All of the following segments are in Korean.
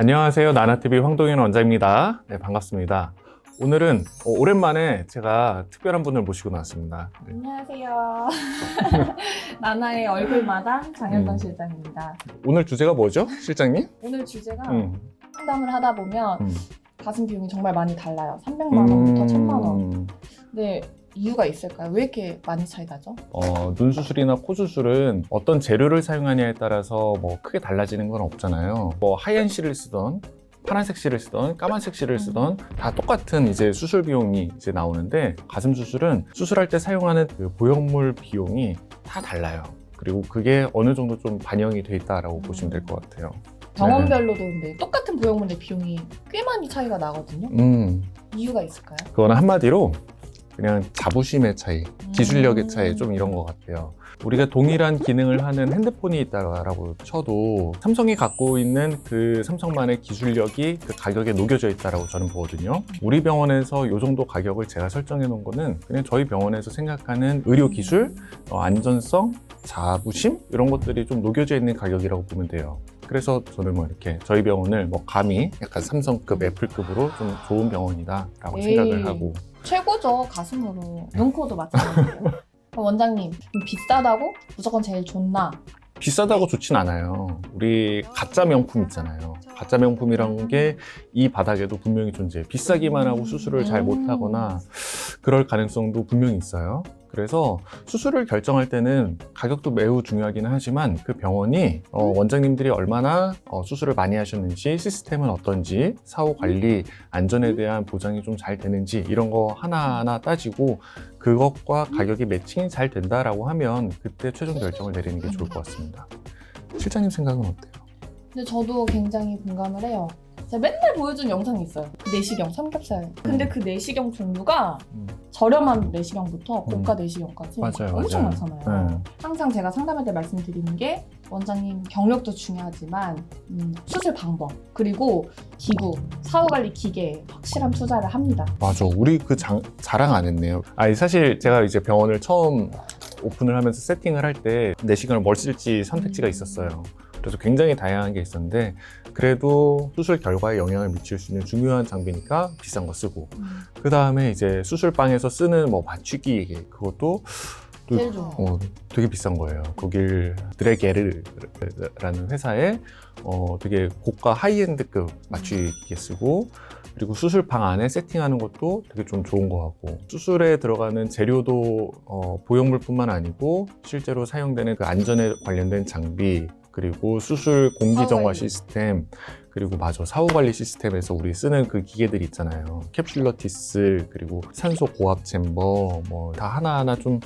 안녕하세요. 나나TV 황동현 원장입니다. 네, 반갑습니다. 오늘은 어, 오랜만에 제가 특별한 분을 모시고 나왔습니다. 네. 안녕하세요. 나나의 얼굴마당 장현정 음. 실장입니다. 오늘 주제가 뭐죠, 실장님? 오늘 주제가 음. 상담을 하다 보면 음. 가슴 비용이 정말 많이 달라요. 300만 원부터 1000만 원. 음. 이유가 있을까요? 왜 이렇게 많이 차이 나죠? 어, 눈 수술이나 코 수술은 어떤 재료를 사용하냐에 따라서 뭐 크게 달라지는 건 없잖아요. 뭐 하얀 실을 쓰던 파란색 실을 쓰던 까만색 실을 쓰던 다 똑같은 이제 수술 비용이 이제 나오는데 가슴 수술은 수술할 때 사용하는 그 보형물 비용이 다 달라요. 그리고 그게 어느 정도 좀 반영이 돼 있다라고 보시면 될 것 같아요. 병원별로도 근데 똑같은 보형물의 비용이 꽤 많이 차이가 나거든요. 음, 이유가 있을까요? 그거는 한마디로 그냥 자부심의 차이, 기술력의 음. 차이 좀 이런 것 같아요. 우리가 동일한 기능을 하는 핸드폰이 있다라고 쳐도 삼성이 갖고 있는 그 삼성만의 기술력이 그 가격에 녹여져 있다라고 저는 보거든요. 우리 병원에서 이 정도 가격을 제가 설정해 놓은 거는 그냥 저희 병원에서 생각하는 의료 기술, 어, 안전성, 자부심 이런 것들이 좀 녹여져 있는 가격이라고 보면 돼요. 그래서 저는 뭐 이렇게 저희 병원을 뭐 감히 약간 삼성급, 애플급으로 좀 좋은 병원이다라고 에이. 생각을 하고 최고죠 가슴으로. 눈코도 마찬가지예요. 그럼 원장님 좀 비싸다고 무조건 제일 좋나? 비싸다고 좋진 않아요. 우리 가짜 명품 있잖아요. 가짜 명품이란 게이 바닥에도 분명히 존재해요. 비싸기만 하고 수술을 잘 음. 못하거나 그럴 가능성도 분명히 있어요. 그래서 수술을 결정할 때는 가격도 매우 중요하기는 하지만 그 병원이 어, 원장님들이 얼마나 어, 수술을 많이 하셨는지 시스템은 어떤지 사후 관리 안전에 대한 보장이 좀 잘 되는지 이런 거 하나하나 따지고 그것과 가격이 매칭이 잘 된다라고 하면 그때 최종 결정을 내리는 게 좋을 것 같습니다. 실장님 생각은 어때요? 근데 저도 굉장히 공감을 해요. 제가 맨날 보여준 영상이 있어요. 그 내시경, 삼겹살. 근데 그 내시경 종류가 음. 저렴한 내시경부터 고가 내시경까지 맞아요, 엄청 맞아요. 많잖아요. 네. 항상 제가 상담할 때 말씀드리는 게 원장님 경력도 중요하지만 음, 수술 방법 그리고 기구, 사후관리 기계에 확실한 투자를 합니다. 맞아. 우리 그 장, 자랑 안 했네요. 아니, 사실 제가 이제 병원을 처음 오픈을 하면서 세팅을 할 때 내시경을 뭘 쓸지 선택지가 음. 있었어요. 그래서 굉장히 다양한 게 있었는데 그래도 수술 결과에 영향을 미칠 수 있는 중요한 장비니까 비싼 거 쓰고 그 다음에 이제 수술방에서 쓰는 뭐 맞추기 그것도 또 제일. 어, 되게 비싼 거예요. 독일 드레게르라는 회사에 어, 되게 고가 하이엔드급 맞추기 쓰고 그리고 수술방 안에 세팅하는 것도 되게 좀 좋은 거 같고 수술에 들어가는 재료도 어, 보형물뿐만 아니고 실제로 사용되는 그 안전에 관련된 장비 그리고 수술 공기 정화 사후관리. 시스템 그리고 마저 사후 관리 시스템에서 우리 쓰는 그 기계들 있잖아요. 캡슐러 티스 그리고 산소 고압 챔버 뭐 다 하나하나 좀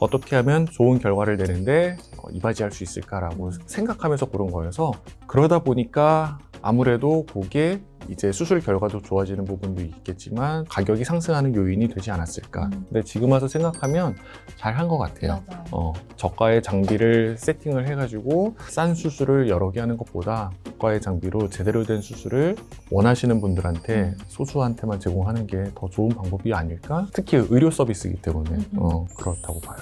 어떻게 하면 좋은 결과를 내는데 어, 이바지할 수 있을까라고 생각하면서 고른 거여서 그러다 보니까 아무래도 그게 이제 수술 결과도 좋아지는 부분도 있겠지만 가격이 상승하는 요인이 되지 않았을까. 음. 근데 지금 와서 생각하면 잘 한 것 같아요. 맞아요. 어, 저가의 장비를 세팅을 해가지고 싼 수술을 여러 개 하는 것보다 고가의 장비로 제대로 된 수술을 원하시는 분들한테 음. 소수한테만 제공하는 게 더 좋은 방법이 아닐까? 특히 의료 서비스이기 때문에 음, 음. 어, 그렇다고 봐요.